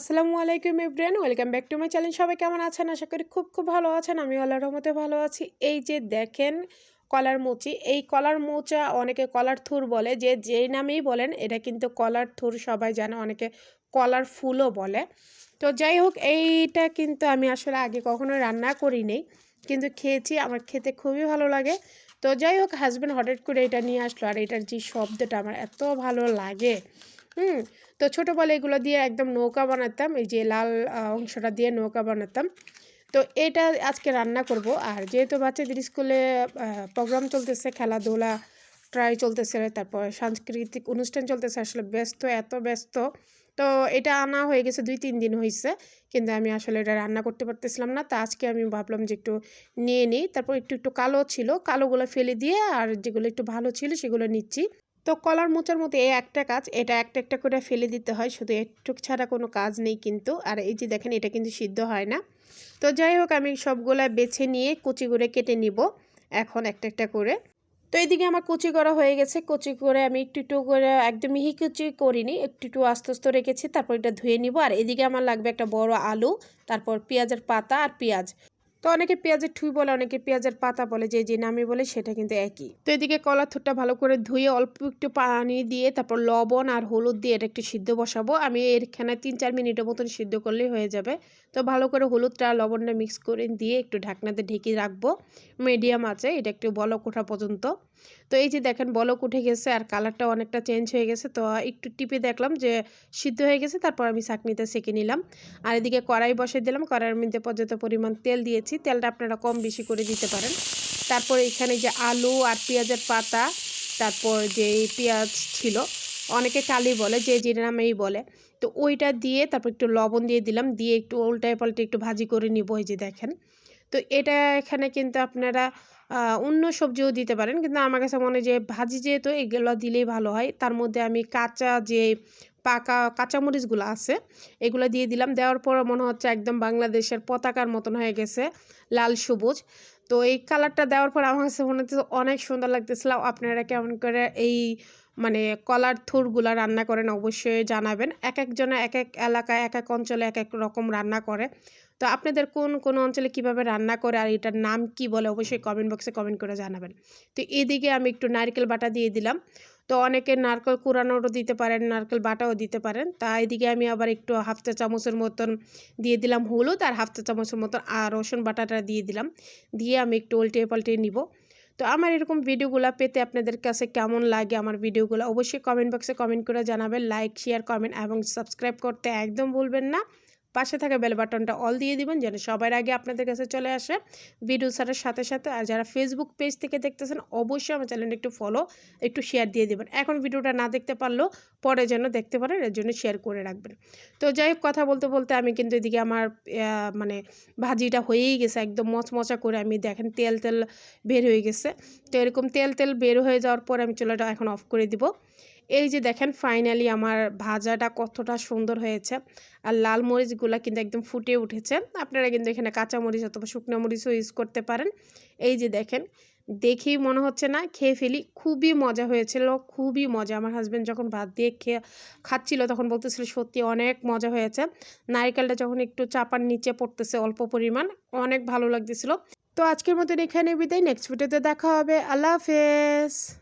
আসসালামু আলাইকুম ইব্রেন welcome back to my channel. সবাই কেমন আছেন? আশা করি খুব খুব ভালো আছেন। আমি আল্লাহর রহমতে ভালো আছি। এই যে দেখেন কলার মুচি, এই কলার মোচা অনেকে কলার থুর বলে, যে যেই নামেই বলেন, এটা কিন্তু কলার থুর সবাই জানে, অনেকে কলার ফুলও বলে। তো যাই হোক, এইটা কিন্তু আমি আসলে আগে কখনো রান্না করিনি, কিন্তু খেয়েছি, আমার খেতে খুবই ভালো লাগে। তো যাই হোক হাজব্যান্ড হঠাৎ করে এটা নিয়ে আসলো, আর এটার যে শব্দটা আমার এত ভালো লাগে। হুম? তো ছোটোবেলা এগুলো দিয়ে একদম নৌকা বানাতাম, এই যে লাল অংশটা দিয়ে নৌকা বানাতাম। তো এটা আজকে রান্না করব। আর যেহেতু বাচ্চাদের স্কুলে প্রোগ্রাম চলতেছে, খেলাধুলা ট্রাই চলতেছে, তারপর সাংস্কৃতিক অনুষ্ঠান চলতেছে, আসলে ব্যস্ত, এত ব্যস্ত। তো এটা আনা হয়ে গেছে দুই, তিন দিন হয়েছে কিন্তু আমি আসলে এটা রান্না করতে পারতেছিলাম না। তা আজকে আমি ভাবলাম যে একটু নিয়ে নিই। তারপর একটু একটু কালো ছিল, কালোগুলো ফেলে দিয়ে আর যেগুলো একটু ভালো ছিল সেগুলো নিচ্ছি। তো কলার মোচার মতো এই একটা কাজ, এটা একটা একটা করে ফেলে দিতে হয়, শুধু একটু ছাড়া কোনো কাজ নেই কিন্তু। আর এই যে দেখেন, এটা কিন্তু সিদ্ধ হয় না। তো যাই হোক, আমি সবগুলা বেছে নিয়ে কুচি করে কেটে নিব, এখন একটা একটা করে। তো এইদিকে আমার কুচি করা হয়ে গেছে। কুচি করে আমি একটু একটু করে, একদম মিহি কুচি করিনি, একটু একটু আস্তে আস্তে রেখেছি, তারপর এটা ধুয়ে নিব। আর এদিকে আমার লাগবে একটা বড় আলু, তারপর পেঁয়াজের পাতা আর পেঁয়াজ। তো অনেকে পেঁয়াজের ঠুই বলে, অনেকে পেঁয়াজের পাতা বলে, যে যে নামে বলে সেটা কিন্তু একই। তো এদিকে কলার থুটটা ভালো করে ধুয়ে অল্প একটু পানি দিয়ে তারপর লবণ আর হলুদ দিয়ে এটা একটু সিদ্ধ বসাবো। আমি এরখানে তিন চার মিনিটের মতন সিদ্ধ করলেই হয়ে যাবে। তো ভালো করে হলুদটা লবণটা মিক্স করে দিয়ে একটু ঢাকনাতে ঢেকে রাখব। মিডিয়াম আছে, এটা একটু বলক ওঠা পর্যন্ত। তো এই যে দেখেন বলক উঠে গেছে আর কালারটা অনেকটা চেঞ্জ হয়ে গেছে। তো একটু টিপে দেখলাম যে সিদ্ধ হয়ে গেছে, তারপর আমি চাকনিতে সেঁকে নিলাম। আর এদিকে কড়াই বসে দিলাম, কড়াইয়ের মধ্যে পর্যাপ্ত পরিমাণ তেল দিয়েছি। তেলটা আপনারা কম বেশি করে দিতে পারেন। তারপর এখানে যে আলু আর পেঁয়াজের পাতা, তারপর যে পেঁয়াজ ছিল, অনেকে কালি বলে, যে যে নামেই বলে। তো ওইটা দিয়ে তারপর একটু লবণ দিয়ে দিলাম, দিয়ে একটু উল্টায় পাল্টে একটু ভাজি করে নিব, এই যে দেখেন। তো এটা এখানে কিন্তু আপনারা অন্য সবজিও দিতে পারেন। কিন্তু আমার কাছে মনে হয় যে ভাজি যেহেতু এগুলো দিলেই ভালো হয়, তার মধ্যে আমি কাঁচা যে পাকা কাঁচামরিচগুলো আছে, এগুলো দিয়ে দিলাম। দেওয়ার পর মনে হচ্ছে একদম বাংলাদেশের পতাকার মতন হয়ে গেছে, লাল সবুজ। তো এই কালারটা দেওয়ার পর আমার কাছে মনে হচ্ছে অনেক সুন্দর লাগতেছিল। আপনারা কেমন করে এই মানে কলার থুরগুলো রান্না করেন অবশ্যই জানাবেন। এক একজনে এক এক এলাকায় এক এক অঞ্চলে এক এক রকম রান্না করে। তো আপনাদের কোন কোন অঞ্চলে কীভাবে রান্না করে আর এটার নাম কি বলে অবশ্যই কমেন্ট বক্সে কমেন্ট করে জানাবেন। তো এদিকে আমি একটু নারকেল বাটা দিয়ে দিলাম। তো অনেকে নারকেল কুড়ানোরও দিতে পারেন, নারকেল বাটাও দিতে পারেন। তা এদিকে আমি আবার একটু হাফটা চামচের মতন দিয়ে দিলাম হলুদ আর হাফটা চামচের মতন আর রসুন বাটাটা দিয়ে দিলাম। দিয়ে আমি একটু উল্টে পাল্টে নিব। তো আমার এরকম ভিডিওগুলো পেতে আপনাদের কাছে কেমন লাগে আমার ভিডিওগুলো অবশ্যই কমেন্ট বক্সে কমেন্ট করে জানাবেন। লাইক শেয়ার কমেন্ট এবং সাবস্ক্রাইব করতে একদম ভুলবেন না। পাশে থাকা বেল বাটনটা অল দিয়ে দিবেন, যেন সবার আগে আপনাদের কাছে চলে আসে। ভিডিও ছাড়ার সাথে সাথে, আর যারা ফেসবুক পেজ থেকে দেখতেছেন, অবশ্যই আমার চ্যানেলটা একটু ফলো একটু শেয়ার দিয়ে দেবেন। এখন ভিডিওটা না দেখতে পারলেও পরে যেন দেখতে পারেন, এর জন্য শেয়ার করে রাখবেন। তো যাই হোক, কথা বলতে বলতে আমি কিন্তু এদিকে আমার মানে ভাজিটা হয়েই গেছে, একদম মচমচা করে আমি দেখেন তেল তেল বের হয়ে গেছে। তো এরকম তেল তেল বের হয়ে যাওয়ার পর আমি চুলাটা এখন অফ করে দিব। এই যে দেখেন ফাইনালি আমার ভাজাটা কতটা সুন্দর হয়েছে। আর লাল মরিচগুলো কিন্তু একদম ফুটে উঠেছে। আপনারা কিন্তু এখানে কাঁচা মরিচ অথবা শুকনো মরিচও ইউজ করতে পারেন। এই যে দেখেন, দেখেই মনে হচ্ছে না, খেয়ে ফেলি। খুবই মজা হয়েছিল, খুবই মজা। আমার হাজব্যান্ড যখন ভাত দিয়ে খেয়ে খাচ্ছিল তখন বলতেছিল, সত্যি অনেক মজা হয়েছে। নারিকেলটা যখন একটু চাপার নিচে পড়তেছে অল্প পরিমাণ, অনেক ভালো লাগতেছিল। তো আজকের মতন এখানে বিদায়। নেক্সট ভিডিওতে দেখা হবে। আল্লাহ হাফেজ।